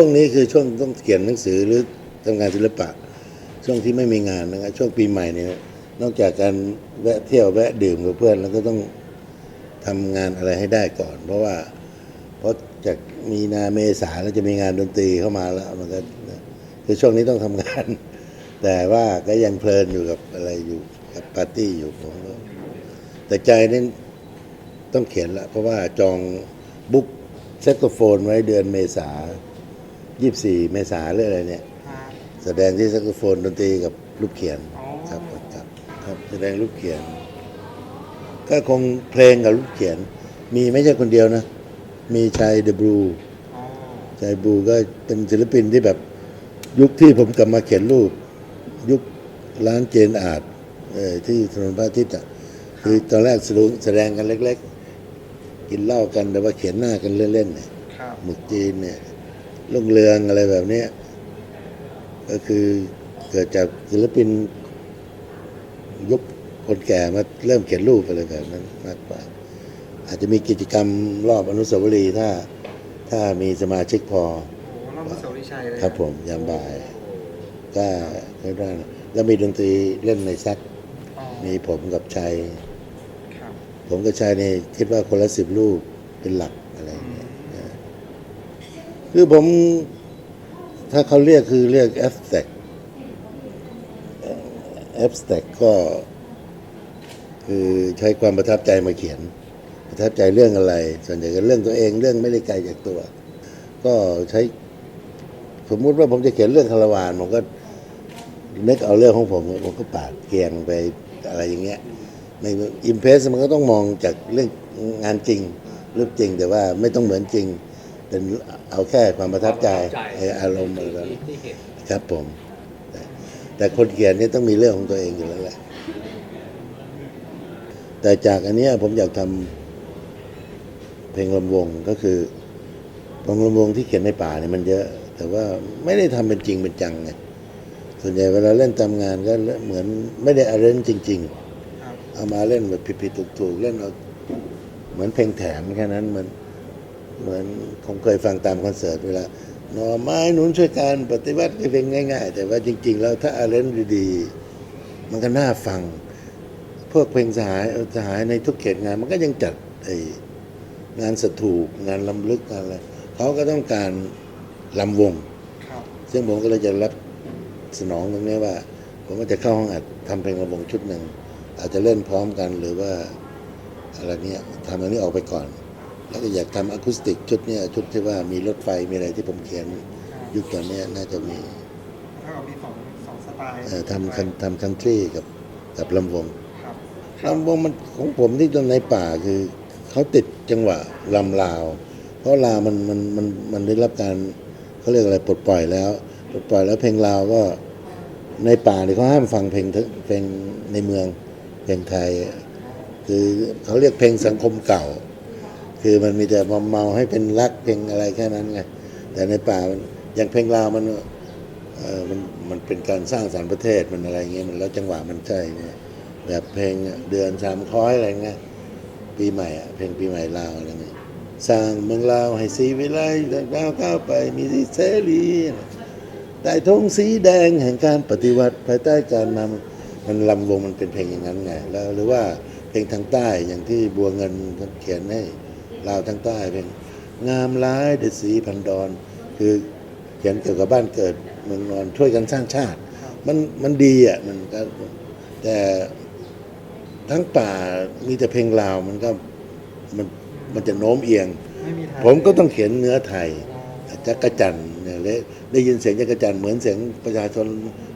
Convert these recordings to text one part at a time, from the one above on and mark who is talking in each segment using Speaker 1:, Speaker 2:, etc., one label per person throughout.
Speaker 1: ช่วงนี้คือช่วงต้องเขียนหนังสือหรือทำงานศิลปะ ช่วงที่ไม่มีงานนะครับช่วงปีใหม่เนี่ยนอกจากการแวะเที่ยวแวะดื่มกับเพื่อนแล้วก็ต้องทำงานอะไรให้ได้ก่อน เพราะว่าเพราะจากมีนาเมษาแล้วจะมีงานดนตรีเข้ามาแล้วมันก็คือช่วงนี้ต้องทำงาน แต่ว่าก็ยังเพลินอยู่กับอะไรอยู่กับปาร์ตี้อยู่ผมแต่ใจนี่ต้องเขียนละเพราะว่าจองบุ๊กแซกโซโฟนไว้เดือนเมษา 24เมษาหรืออะไรเนี่ย
Speaker 2: ครับ
Speaker 1: แสดงที่แซกโซโฟนดนตรีกับลูกเขียน
Speaker 2: อ๋อ
Speaker 1: ครับครับครับแสดงลูกเขียน ก็คงเพลงกับลูกเขียน มีไม่ใช่คนเดียวนะ มีชัยเดอะบลู
Speaker 2: อ๋อ
Speaker 1: ชัยบลูก็เป็นศิลปินที่แบบยุคที่ผมกลับมาเขียนรูป ยุคร้านเจนอาร์ตเอ่อที่ถนนพระอาทิตย์อะคือตอนแรกแสดงแสดงกันเล็ก ๆ กินเหล้ากันแต่ว่าเขียนหน้ากันเล่นๆเนี่ย
Speaker 2: ครับ
Speaker 1: หมึกจีนเนี่ย ลุงเรืองอะไรแบบเนี้ยก็คือเกิดจากศิลปินยุคคนแก่มาเริ่มเขียนรูปอะไรแบบนั้นมากกว่า อาจจะมีกิจกรรมรอบอนุสาวรีย์ถ้าถ้ามีสมาชิกพอ
Speaker 2: โอ้โหรอบพระเสาริชัยเลย
Speaker 1: ครับผมยามบ่าย ก็ก็ได้แล้วมีดนตรีเล่นในแซก
Speaker 2: อ๋อ
Speaker 1: มีผมกับชัย
Speaker 2: ครับ
Speaker 1: ผมกับชัยนี่คิดว่าคนละสิบรูปเป็นหลักอะไรอย่างเงี้ยนะ คือผมถ้าเขาเรียกคือเรียก abstract abstract ก็คือใช้ความประทับใจมาเขียน ประทับใจเรื่องอะไร ส่วนใหญ่ก็เรื่องตัวเองเรื่องไม่ได้ไกลจากตัว ก็ใช้สมมุติว่าผมจะเขียนเรื่องคาราวานผมก็นึกเอาเรื่องของผมผมก็ปาดเกียงไปอะไรอย่างเงี้ยในอิมเพรสมันก็ต้องมองจากเรื่องงานจริงรูปจริงแต่ว่าไม่ต้องเหมือนจริง เป็นเอาแค่ความประทับใจเอออารมณ์อะไรแบบนั้น
Speaker 3: ที่เห็น
Speaker 1: ครับผมแต่แต่คนเขียนนี่ต้องมีเรื่องของตัวเองอยู่แล้วแหละแต่จากอันเนี้ยผมอยากทำเพลงลำวงก็คือเพลงลำวงที่เขียนในป่าเนี่ยมันเยอะ แต่ว่าไม่ได้ทำเป็นจริงเป็นจังไงส่วนใหญ่เวลาเล่นตามงานก็เหมือนไม่ได้อาร์เรนจริงๆ
Speaker 2: ครับ
Speaker 1: เอามาเล่นแบบผิดๆถูกๆเล่นเอาเหมือนเพลงแถมแค่นั้นเหมือน เหมือนผมเคยฟังตามคอนเสิร์ตเวลาหน่อไม้หนุนช่วยกันปฏิวัติก็เพลงง่าย ๆ แต่ว่าจริง ๆ แล้วถ้าอาเรนดีๆมันก็น่าฟัง พวกเพลงสหายสหายในทุกเขตงาน มันก็ยังจัดไอ้งานสถูปงานลำลึกงานอะไรเขาก็ต้องการลำวง
Speaker 2: ครับ
Speaker 1: ซึ่งผมก็เลยจะรับสนองตรงนี้ว่า ผมก็จะเข้าห้องอัดทำเพลงระวงชุดหนึ่ง อาจจะเล่นพร้อมกันหรือว่าอะไรเนี้ยทำอันนี้ออกไปก่อน แล้วก็อยากทำอะคูสติกชุดเนี้ยชุดที่ว่ามีรถไฟมีอะไรที่ผมเขียนยุคตอนเนี้ยน่าจะมี
Speaker 2: ถ้าเรามีสองสองสไตล์
Speaker 1: เอ่อทำคันทำคันทรีกับกับลำวง
Speaker 2: ครับ
Speaker 1: ลำวงมันของผมที่ตรงในป่าคือเขาติดจังหวะลำลาว เพราะลาวมันมันมันมันได้รับการเขาเรียกอะไรปลดปล่อยแล้วปลดปล่อยแล้วเพลงลาวก็ในป่าเนี่ยเขาห้ามฟังเพลงทึเพลงในเมืองเพลงไทย คือเขาเรียกเพลงสังคมเก่า คือมันมีแต่มอมเมาให้เป็นรักเพลงอะไรแค่นั้นไงแต่ในป่ามันอย่างเพลงลาวมันเออมันมันเป็นการสร้างสรรค์ประเทศมันอะไรเงี้ยมันแล้วจังหวะมันใช่ไงแบบเพลงเดือนสามค้อยอะไรเงี้ยปีใหม่อะเพลงปีใหม่ลาวอะไรเงี้ยสร้างเมืองลาวให้สีวิไลดาวก้าวไปมีที่เสรีใต้ธงสีแดงแห่งการปฏิวัติภายใต้การนำมันลำวงมันเป็นเพลงอย่างนั้นไงแล้วหรือว่าเพลงทางใต้อย่างที่บัวเงินเขียนให้ ลาวทางใต้เพลงงามร้ายเดสีพันดอน คือเขียนเกี่ยวกับบ้านเกิดเมืองนอนช่วยกันสร้างชาติ มันมันดีอะมันก็แต่ทั้งป่ามีแต่เพลงลาวมันก็มันมันจะโน้มเอียง
Speaker 2: ไม่มีไทย
Speaker 1: ผมก็ต้องเขียนเนื้อไทยจักรจันทร์เนี่ยและได้ยินเสียงจักรจันทร์เหมือนเสียงประชาชน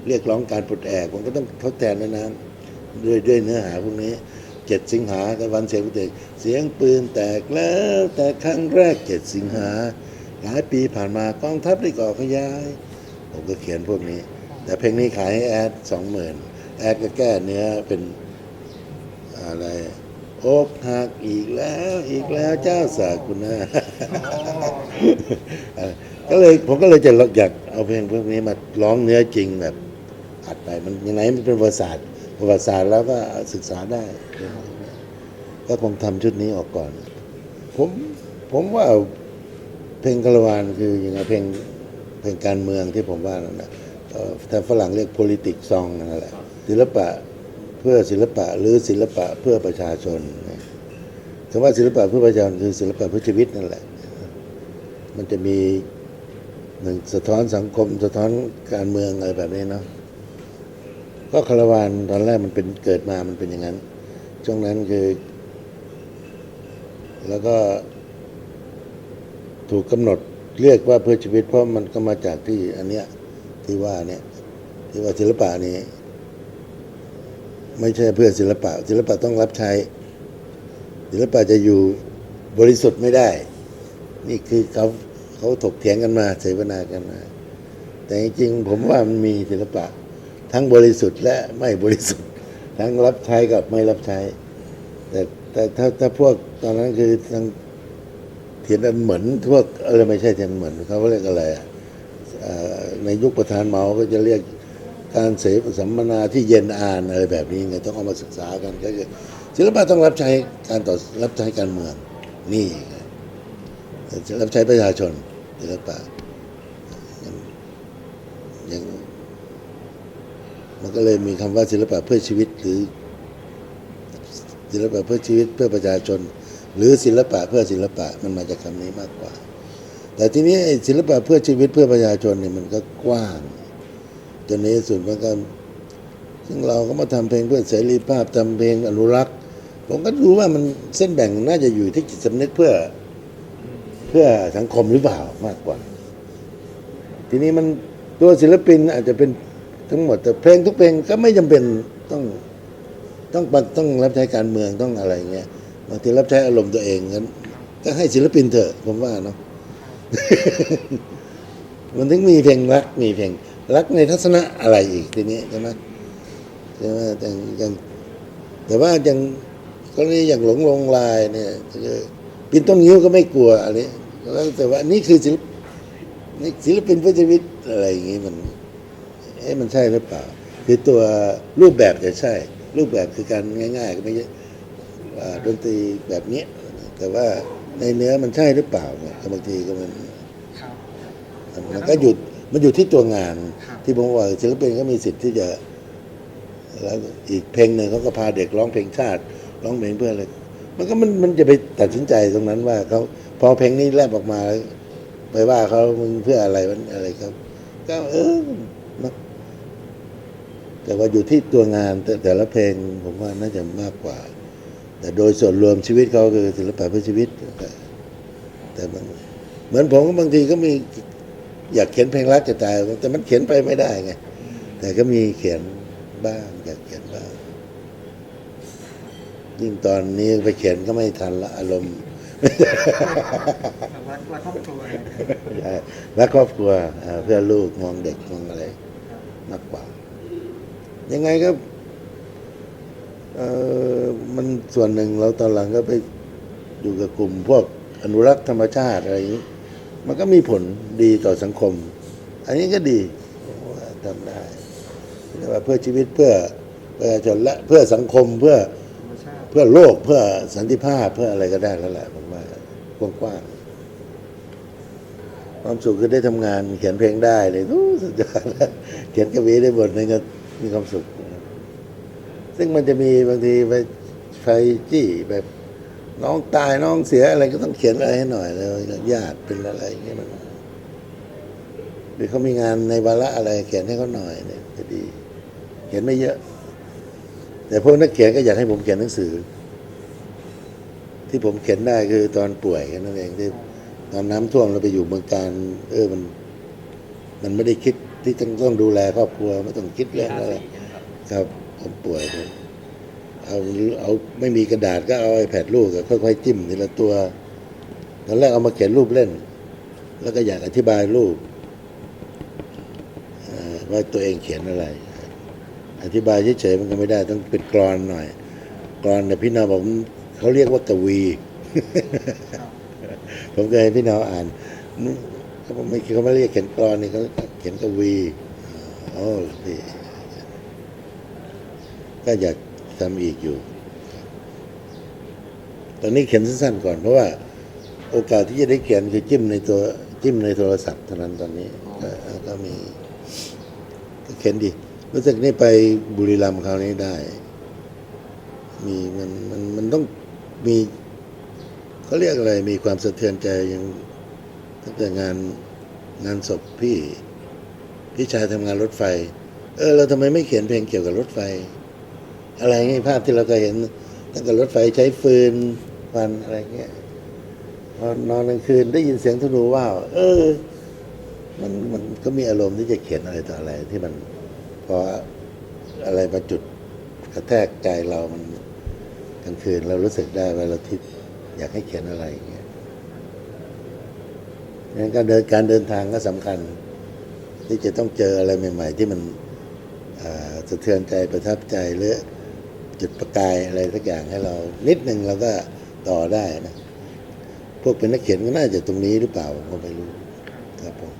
Speaker 1: เรียกร้องการปลดแอกผมก็ต้องทดแทนนะนะด้วยด้วยเนื้อหาพวกนี้ เจ็ดสิงหากับวันเสียงเด็กเสียงปืนแตกแล้วแต่ครั้งแรกเจ็ดสิงหา หลายปีผ่านมากองทัพได้ก่อขยาย ผมก็เขียนพวกนี้ แต่เพลงนี้ขายให้แอดสองหมื่นแอดก็แก้เนื้อเป็นอะไรอกหักอีกแล้วอีกแล้วเจ้าสากุณาเอ่อก็เลยผมก็เลยจะอยากเอาเพลงพวกนี้มาร้องเนื้อจริงแบบอัดไปมันยังไงมันเป็นประวัติศาสตร์ ประวัติศาสตร์แล้วก็ศึกษาได้ ก็คงทำชุดนี้ออกก่อน ผมผมว่าเพลงคารวานคืออยังไงเพลงเพลงการเมืองที่ผมว่านั่นนะเออถ้าฝรั่งเรียก politic song นั่นแหละศิลปะเพื่อศิลปะหรือศิลปะเพื่อประชาชนคำว่าศิลปะเพื่อประชาชนคือศิลปะเพื่อชีวิตนั่นแหละ มันจะมีหนึ่งสะท้อนสังคม สะท้อนการเมืองอะไรแบบนี้เนาะ ก็คารวานตอนแรกมันเป็นเกิดมามันเป็นอย่างนั้น ช่วงนั้นคือ แล้วก็ถูกกำหนดเรียกว่าเพื่อชีวิต เพราะมันก็มาจากที่อันเนี้ยที่ว่าเนี่ยที่ว่าศิลปะนี้ ไม่ใช่เพื่อศิลปะ ศิลปะต้องรับใช้ ศิลปะจะอยู่บริสุทธิ์ไม่ได้ นี่คือเขาเขาถกเถียงกันมาเสวนากันมา แต่จริงๆผมว่ามันมีศิลปะ ทั้งบริสุทธิ์และไม่บริสุทธิ์ ทั้งรับใช้กับไม่รับใช้ แต่แต่ถ้าถ้าพวกตอนนั้นคือทางเทียนอันเหมือนพวกออไรไม่ใช่เทียนเหมือนเขาเรียกอะไรอะเอ่อในยุคประธานเมาก็จะเรียกการเสพสัมมนาที่เย็นอ่านอะไรแบบนี้ไงต้องเอามาศึกษากันก็คือศิลปะต้องรับใช้การต่อรับใช้การเมือง นี่รับใช้ประชาชนศิลปะอย่างอย่าง มันก็เลยมีคำว่าศิลปะเพื่อชีวิตหรือ ศิลปะเพื่อชีวิตเพื่อประชาชน หรือศิลปะเพื่อศิลปะมันมาจากคำนี้มากกว่า แต่ทีนี้ศิลปะเพื่อชีวิตเพื่อประชาชนเนี่ยมันก็กว้างจนในที่สุดมันก็ซึ่งเราก็มาทำเพลงเพื่อเสรีภาพทำเพลงอนุรักษ์ ผมก็ดูว่ามันเส้นแบ่งน่าจะอยู่ที่จิตสำนึกเพื่อ เพื่อสังคมหรือเปล่ามากกว่า ทีนี้มันตัวศิลปินอาจจะเป็น ทั้งหมดแต่เพลงทุกเพลงก็ไม่จำเป็นต้องต้องต้องรับใช้การเมืองต้องอะไรเงี้ยบางทีรับใช้อารมณ์ตัวเองงั้นก็ให้ศิลปินเถอะผมว่าเนาะมันถึงมีเพลงรักมีเพลงรักในทัศนะอะไรอีกทีนี้ใช่ไหมใช่ไหมแต่ยังแต่ว่าย่างกรณีอย่างหลงลงลายเนี่ยคือปินต้นงิ้วก็ไม่กลัวอันนี้แล้วแต่ว่านี่คือศิลปนี่ศิลปินเพื่อชีวิตอะไรอย่างงี้มัน เอ๊ะมันใช่หรือเปล่าคือตัวรูปแบบจะใช่ รูปแบบคือการง่าย ๆ ก็ไม่ใช่อ่าดนตรีแบบนี้ แต่ว่าในเนื้อมันใช่หรือเปล่าเนี่ยบางทีก็มัน
Speaker 2: ครับ
Speaker 1: มันก็หยุดมันอยู่ที่ตัวงาน
Speaker 2: ครับ
Speaker 1: ที่ผมว่าศิลปินก็มีสิทธิ์ที่จะแล้วอีกเพลงหนึ่งเขาก็พาเด็กร้องเพลงชาติ ร้องเพลงเพื่ออะไรมันก็มันมันจะไปตัดสินใจตรงนั้นว่าเขาพอเพลงนี้แลบออกมาแล้วไปว่าเขามึงเพื่ออะไรมันอะไรครับ ก็เออเนอะ แต่ว่าอยู่ที่ตัวงานแต่แต่ละเพลงผมว่าน่าจะมากกว่า แต่โดยส่วนรวมชีวิตเขาคือศิลปะเพื่อชีวิต แต่แต่บางเหมือนผมก็บางทีก็มีอยากเขียนเพลงรักจะตายแต่มันเขียนไปไม่ได้ไงแต่ก็มีเขียนบ้างอยากเขียนบ้าง ยิ่งตอนนี้ไปเขียนก็ไม่ทันละอารมณ์
Speaker 2: รักรักครอบครัวนะครับ
Speaker 1: ใช่รักครอบครัวอ่าเพื่อลูกมองเด็กมองอะไร
Speaker 2: ครับ
Speaker 1: มากกว่า ยังไงก็เออมันส่วนหนึ่งเราตอนหลังก็ไปอยู่กับกลุ่มพวกอนุรักษ์ธรรมชาติอะไรอย่างนี้ มันก็มีผลดีต่อสังคม อันนี้ก็ดีผมว่าทำได้แต่ว่าเพื่อชีวิตเพื่อประชาชนและเพื่อสังคมเพื่อ
Speaker 2: ธรรมชาติ
Speaker 1: เพื่อโลกเพื่อสันติภาพเพื่ออะไรก็ได้แล้วแหละผมว่ากว้างๆความสุขคือได้ทำงาน เขียนเพลงได้เลยอู้สุดยอดแล้วเขียนกวีได้บทหนึงก็ มีความสุข ซึ่งมันจะมีบางทีไปไฟจี้แบบน้องตายน้องเสียอะไรก็ต้องเขียนอะไรให้หน่อยเลยญาติเป็นอะไรอย่างเงี้ยมันหรือเขามีงานในวาระอะไร เขียนให้เขาหน่อยเนี่ยจะดี เขียนไม่เยอะ แต่พวกนักเขียนก็อยากให้ผมเขียนหนังสือ ที่ผมเขียนได้คือตอนป่วยนั้นเองที่ตอนน้ำท่วมเราไปอยู่เมืองการ เออมัน มันไม่ได้คิด ที่ต้องต้องดูแลครอบครัวไม่ต้องคิดเรื่องอะไรครับผมป่วยผมเอาเอาไม่มีกระดาษก็เอาไอแพดลูกอะค่อยๆจิ้มทีละตัวตอนแรกเอามาเขียนรูปเล่น แล้วก็อยากอธิบายรูปเอ่อว่าตัวเองเขียนอะไร อธิบายเฉยๆมันก็ไม่ได้ ต้องเป็นกรอนหน่อย กรอนเนี่ยพี่นาบอกเขาเรียกว่ากวี
Speaker 2: ครับ
Speaker 1: ผมเคยให้พี่นาอ่านนู่นเขาไม่เขาไม่เรียกเขียนกรอนนี่เขา เขียนกวีอ๋อพี่ก็อยากทำอีกอยู่ ตอนนี้เขียนสั้นๆก่อน เพราะว่า โอกาสที่จะได้เขียนคือจิ้มในตัวจิ้มในโทรศัพท์เท่านั้นตอนนี้ก็กมีก็เข็นดีรู้สึกนี่ไปบุรีรัมย์คราวนี้ได้ มีมันมันมันต้องมีเขาเรียกอะไร มีความสะเทือนใจยังตั้งแต่งานงานศพพี่ พี่ชายทำงานรถไฟ เออ เราทำไมไม่เขียนเพลงเกี่ยวกับรถไฟ อะไรเงี้ยภาพที่เราเคยเห็นตั้งแต่รถไฟใช้ฟืนฟันอะไรเงี้ยพอนอนกลางคืนได้ยินเสียงธนูว่าวเออ มันมันก็มีอารมณ์ที่จะเขียนอะไรต่ออะไร ที่มันพออะไรมาจุดกระแทกใจเรามันกลางคืนเรารู้สึกได้ว่าเราทิศอยากให้เขียนอะไรอย่างเงี้ยงั้นการเดินการเดินทางก็สำคัญ ที่จะต้องเจออะไรใหม่ ๆ ที่มันสะเทือนใจประทับใจหรือจุดประกายอะไรสักอย่างให้เรา นิดหนึ่งเราก็ต่อได้นะพวกเป็นนักเขียนก็น่าจะตรงนี้หรือเปล่าก็ไม่รู้ครับผม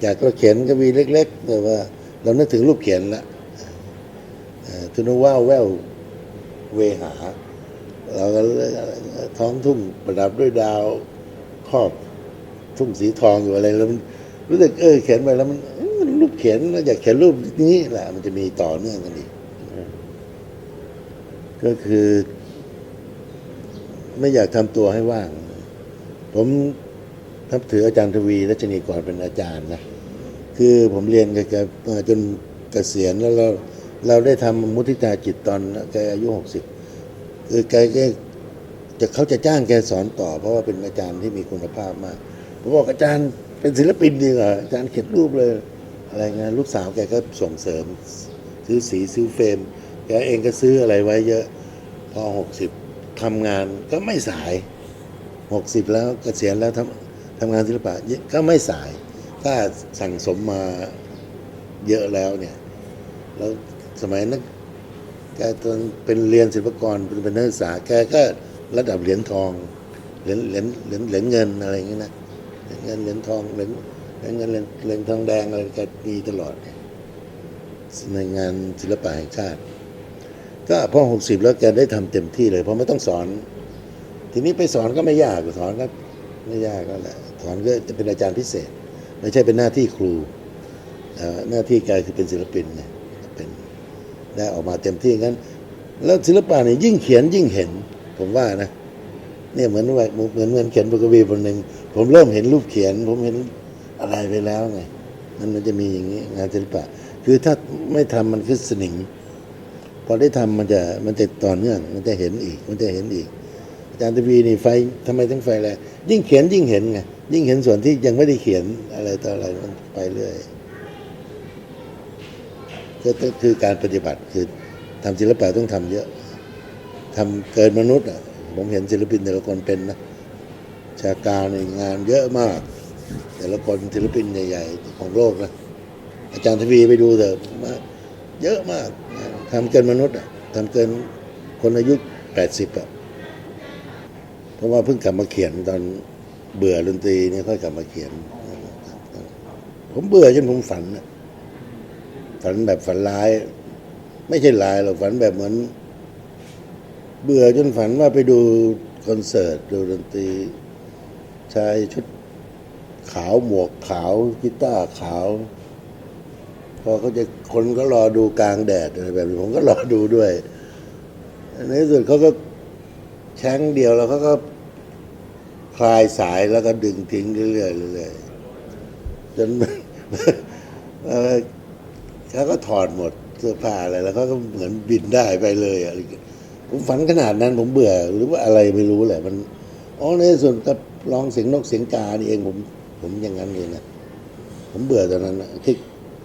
Speaker 1: อยากเราเขียนก็มีเล็กๆแต่ว่า เรานึกถึงรูปเขียนละทุนว่าวแววเวหา เราก็ท้องทุ่งประดับด้วยดาวครอบทุ่งสีทองอยู่อะไรแล้วมัน รู้สึกเออเขียนไปแล้วมันรูปเขียนเราอยากเขียนรูปนี้แหละ มันจะมีต่อเนื่องกันอีกก็คือ ไม่อยากทำตัวให้ว่าง ผมนับถืออาจารย์ทวีรัชนีก่อนเป็นอาจารย์นะคือผมเรียนกับแกจนเกษียณแล้วเราเราได้ทำมุทิตาจิตตอนแกอายุหกสิบคือแกแกจะเขาจะจ้างแกสอนต่อ เพราะว่าเป็นอาจารย์ที่มีคุณภาพมากผมบอกอาจารย์ เป็นศิลปินดีกว่าอาจารย์เขียนรูปเลย อะไรเงี้ยลูกสาวแกก็ส่งเสริม ซื้อสีซื้อเฟรมแกเองก็ซื้ออะไรไว้เยอะ พอหกสิบทำงานก็ไม่สายหกสิบแล้วเกษียณแล้วทำทำงานศิลปะก็ไม่สาย ถ้าสั่งสมมาเยอะแล้วเนี่ย แล้วสมัยนั้นแกตอนเป็นเรียนศิลปกรเป็นนักศึกษาแกก็ระดับเหรียญทองเหรียญเหรียญเหรียญเหรียญเงินอะไรอย่างเงี้ยนะ เงินเหรียญทองเหรียญเงินเหรียญทองแดงอะไรแกมีตลอดในงานศิลปะแห่งชาติ ก็พอหกสิบแล้วแกได้ทำเต็มที่เลยเพราะไม่ต้องสอน ทีนี้ไปสอนก็ไม่ยากสอนก็ไม่ยากก็แหละสอนก็จะเป็นอาจารย์พิเศษ ไม่ใช่เป็นหน้าที่ครูหน้าที่แกคือเป็นศิลปินเนี่ยเป็นได้ออกมาเต็มที่งั้น แล้วศิลปะเนี่ยยิ่งเขียนยิ่งเห็นผมว่านะ เนี่ยเหมือนว่าเหมือนเหมือนเขียนบทกวีบทหนึ่งผมเริ่มเห็นรูปเขียน ผมเห็นอะไรไปแล้วไงมันมันจะมีอย่างนี้งานศิลปะ คือถ้าไม่ทำมันคือสนิมพอได้ทำมันจะมันจะต่อเนื่องมันจะเห็นอีก มันจะเห็นอีกอาจารย์ทวีนี่ไฟทำไมถึงไฟแรงยิ่งเขียนยิ่งเห็นไงยิ่งเห็นส่วนที่ยังไม่ได้เขียนอะไรต่ออะไรมันไปเรื่อยก็ก็คือการปฏิบัติคือทำศิลปะต้องทำเยอะทำเกินมนุษย์อะ ผมเห็นศิลปินแต่ละคนเป็นนะชาการในงานเยอะมาก แต่ละคนศิลปินใหญ่ๆของโลกนะอาจารย์ทวีไปดูเถอะมาเยอะมากทำเกินมนุษย์อะทำเกินคนอายุแปดสิบอะเพราะว่าเพิ่งกลับมาเขียนตอนเบื่อดนตรีนี่ค่อยกลับมาเขียน ผมเบื่อจนผมฝันฝันแบบฝันร้าย ไม่ใช่ร้ายหรอกฝันแบบเหมือน เบื่อจนฝันว่าไปดูคอนเสิร์ตดูดนตรีชายชุดขาวหมวกขาวกีตาร์ขาว พอเขาจะคนก็รอดูกลางแดดอะไรแบบนี้ผมก็รอดูด้วยในที่สุดเขาก็แช้งเดียวแล้วเขาก็คลายสายแล้วก็ดึงทิ้งเรื่อยๆเรื่อยๆจนเขาก็ถอดหมดเสื้อผ้าอะไรแล้วเขาก็เหมือนบินได้ไปเลยอะไรอย่างเงี้ย ผมฝันขนาดนั้นผมเบื่อหรือว่าอะไรไม่รู้แหละมันอ๋อในส่วนกับลองเสียงนกเสียงกานี่เองผม ผมอย่างนั้นเลยนะผมเบื่อตอนนั้นนะที่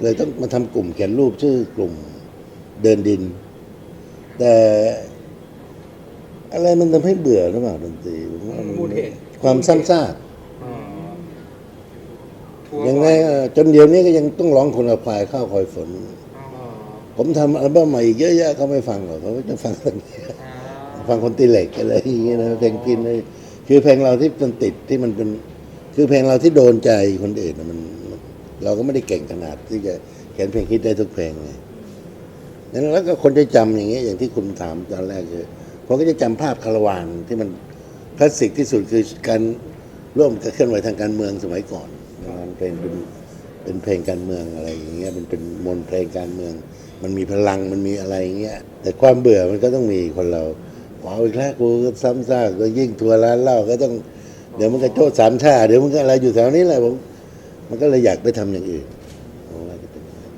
Speaker 1: เลยต้องมาทำกลุ่มเขียนรูปชื่อกลุ่มเดินดิน แต่อะไรมันทำให้เบื่อหรือเปล่าดนตรีผมว่ามัน
Speaker 2: มูลเหตุ
Speaker 1: ความซ้ำซาก
Speaker 2: อ๋อทัวร์
Speaker 1: ยังไง
Speaker 2: บ่อ
Speaker 1: เอ่อจนเดี๋ยวนี้ก็ยังต้องร้องคนละพายข้าวคอยฝน
Speaker 2: อ๋อ
Speaker 1: ผมทำอัลบั้มใหม่อีกเยอะแยะเขาไม่ฟังหรอกเขาจะฟังคนนี้
Speaker 2: อ๋อ
Speaker 1: ฟังคนตีเหล็กอะไรอย่างเงี้ยนะเพลงพินเลยคือเพลงเราที่มันติดที่มันเป็นคือเพลงเราที่โดนใจคนอื่นน่ะมันมัน เราก็ไม่ได้เก่งขนาดที่จะเขียนเพลงฮิตได้ทุกเพลงไงนั้นแล้วก็คนจะจำอย่างเงี้ยอย่างที่คุณถามตอนแรกคือผมก็จะจำภาพคาราวานที่มันคลาสสิกที่สุดคือการร่วมกับเคลื่อนไหวทางการเมืองสมัยก่อนมันเป็นเป็นเป็นเพลงการเมืองอะไรอย่างเงี้ยมันเป็นมนต์เพลงการเมือง มันมีพลังมันมีอะไรอย่างเงี้ยแต่ความเบื่อมันก็ต้องมีคนเราเอาอีกแล้วกูก็ซ้ำซากก็ยิ่งทัวร์ร้านเหล้าก็ต้อง เดี๋ยวมันก็โจ้สามชาเดี๋ยวมันก็อะไรอยู่แถวนี้แหละผมมันก็เลยอยากไปทำอย่างอื่นผมว่าจะเป็นอย่างนั้น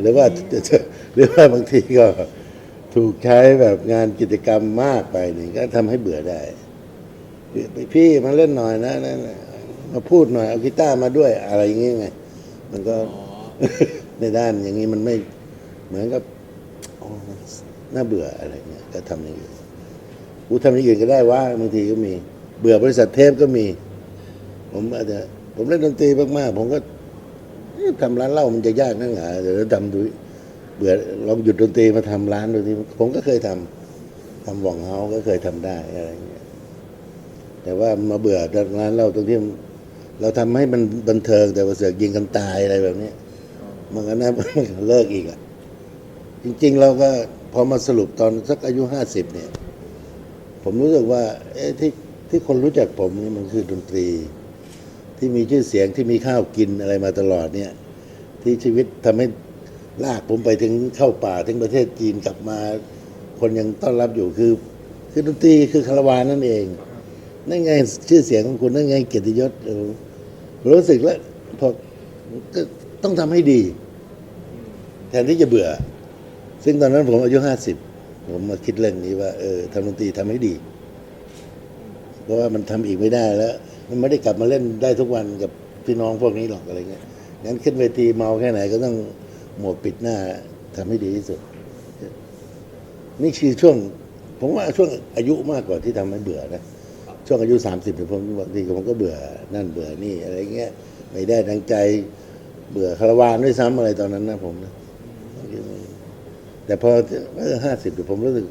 Speaker 1: หรือว่าหรือว่าบางทีก็ถูกใช้แบบงานกิจกรรมมากไปนี่ก็ทำให้เบื่อได้ พี่มาเล่นหน่อยนะนะนะมาพูดหน่อยเอากีตาร์มาด้วยอะไรอย่างเงี้ยไงมันก็ในด้านอย่างนี้มันไม่ เหมือนกับน่าเบื่ออะไรเงี้ยก็ทำอย่างอื่นกูทำอย่างอื่นก็ได้ว่าบางทีก็มี เบื่อบริษัทเทปก็มี ผมอาจจะผมเล่นดนตรีมากๆผมก็ทำร้านเหล้ามันจะยากนักหาเดี๋ยวทำดูเบื่อลองหยุดดนตรีมาทำร้านดูที่ผมก็เคยทำทำหว่องเฮาก็เคยทำได้อะไรเงี้ยแต่ว่ามาเบื่อร้านเราตรงที่เราทำให้มันบันเทิงแต่ว่าเสือกยิงกันตายอะไรแบบนี้มันก็น่ามันเลิกอีกอะ จริง ๆ เราก็พอมาสรุปตอนสักอายุห้าสิบเนี่ย ผมรู้สึกว่า เอ๊ะที่ที่คนรู้จักผมนี่มันคือดนตรี ที่มีชื่อเสียงที่มีข้าวกินอะไรมาตลอดเนี่ย ที่ชีวิตทำให้ลากผมไปถึงเข้าป่าถึงประเทศจีนกลับมา คนยังต้อนรับอยู่คือ คือดนตรีคือคารวานนั่นเอง นั่นไงชื่อเสียงของคุณนั่นไงเกียรติยศรู้สึกแล้วพอก็ต้องทำให้ดี แทนที่จะเบื่อ ซึ่งตอนนั้นผมอายุห้าสิบผมมาคิดเรื่องนี้ว่าเออทำดนตรีทำให้ดี เพราะว่ามันทำอีกไม่ได้แล้ว มันไม่ได้กลับมาเล่นได้ทุกวันกับพี่น้องพวกนี้หรอกอะไรเงี้ยงั้นขึ้นเวทีเมาแค่ไหนก็ต้องหมวกปิดหน้าทำให้ดีที่สุด นี่คือช่วง ผมว่าช่วงอายุมากกว่าที่ทำให้เบื่อนะช่วงอายุสามสิบผมบางทีผมก็เบื่อนั่นเบื่อนี่อะไรเงี้ย ไม่ได้ดังใจเบื่อคาราวานด้วยซ้ำอะไรตอนนั้นนะผมนะ แต่พอห้าสิบผมรู้สึก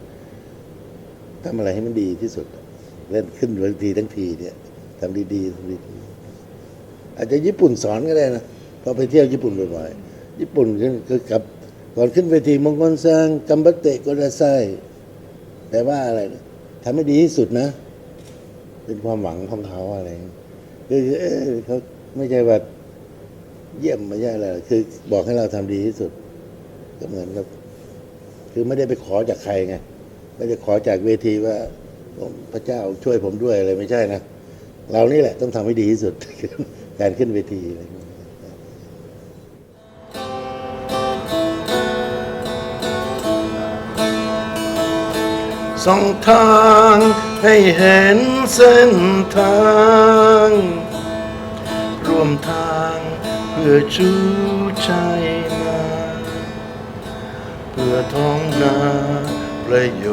Speaker 1: ทำอะไรให้มันดีที่สุด เล่นขึ้นเวทีทั้งทีเนี่ยทำดีๆทำดีๆอาจจะญี่ปุ่นสอนก็ได้นะพอไปเที่ยวญี่ปุ่นบ่อยๆญี่ปุ่นก็กับก่อนขึ้นเวทีมงคลสร้างกัมบัตเตะโกดาไซแปลว่าอะไรนะทำให้ดีที่สุดนะ เป็นความหวังของเขาอะไรคือเอ้ยเขาไม่ใช่ว่าเยี่ยมไม่ใช่อะไรคือบอกให้เราทำดีที่สุด ก็เหมือนกับ คือไม่ได้ไปขอจากใครไงไม่ได้ขอจากเวทีว่าผมพระเจ้าช่วยผมด้วยอะไรไม่ใช่นะเรานี่แหละต้องทำให้ดีที่สุดการขึ้นเวทีอะไรอย่างเงี้ยสองทางให้เห็นเส้นทางร่วมทางเพื่อชูใจ พื่อท้องนาประโย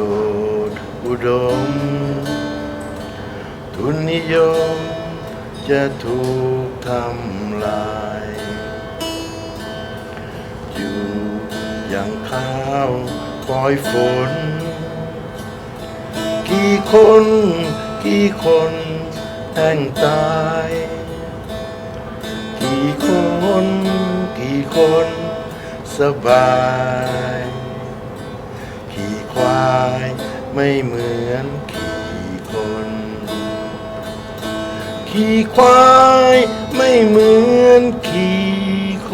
Speaker 1: ชน์อุดม ทุนนิยมจะถูกทำลาย อยู่อย่างข้าวปล่อยฝน กี่คนกี่คนแห่งตาย กี่คนกี่คนสบายายไม่เหมือนขี่คน ขี่ควายไม่เหมือนขี่ค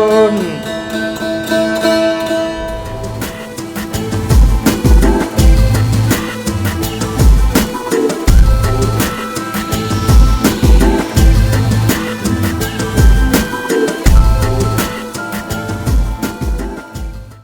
Speaker 1: น